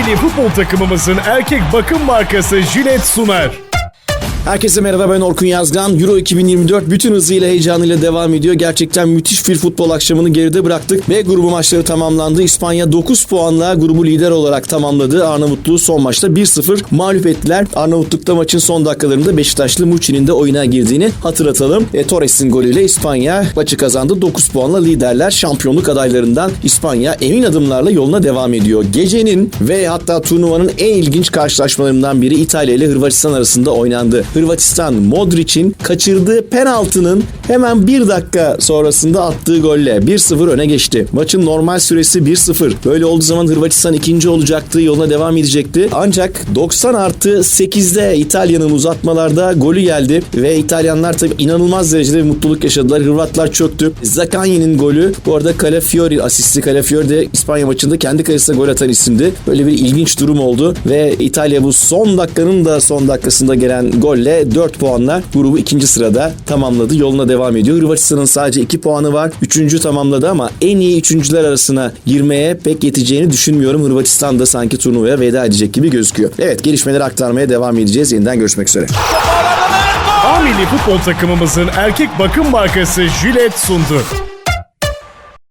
milli futbol takımımızın erkek bakım markası Jilet sunar. Herkese merhaba ben Orkun Yazgan. Euro 2024 bütün hızıyla heyecanıyla devam ediyor. Gerçekten müthiş bir futbol akşamını geride bıraktık ve grubu maçları tamamlandı. İspanya 9 puanla grubu lider olarak tamamladı. Arnavutluğu son maçta 1-0 mağlup ettiler. Arnavutluk'ta maçın son dakikalarında Beşiktaşlı Muçi'nin de oyuna girdiğini hatırlatalım. E, Torres'in golüyle İspanya maçı kazandı. 9 puanla liderler. Şampiyonluk adaylarından İspanya emin adımlarla yoluna devam ediyor. Gecenin ve hatta turnuvanın en ilginç karşılaşmalarından biri İtalya ile Hırvatistan arasında oynandı. Hırvatistan Modric'in kaçırdığı penaltının hemen bir dakika sonrasında attığı golle 1-0 öne geçti. Maçın normal süresi 1-0. Böyle olduğu zaman Hırvatistan ikinci olacaktı, yoluna devam edecekti. Ancak 90 artı 8'de İtalya'nın uzatmalarda golü geldi ve İtalyanlar tabii inanılmaz derecede bir mutluluk yaşadılar. Hırvatlar çöktü. Zaccagni'nin golü bu arada Calafiori asisti. Calafiori de İspanya maçında kendi kalesine gol atan isimdi. Böyle bir ilginç durum oldu ve İtalya bu son dakikanın da son dakikasında gelen golle 4 puanla grubu ikinci sırada tamamladı. Yoluna devam ediyor. Hırvatistan'ın sadece 2 puanı var. Üçüncü tamamladı ama en iyi üçüncüler arasına girmeye pek yeteceğini düşünmüyorum. Hırvatistan da sanki turnuvaya veda edecek gibi gözüküyor. Evet gelişmeleri aktarmaya devam edeceğiz. Yeniden görüşmek üzere. A milli futbol takımımızın erkek bakım markası Jilet sundu.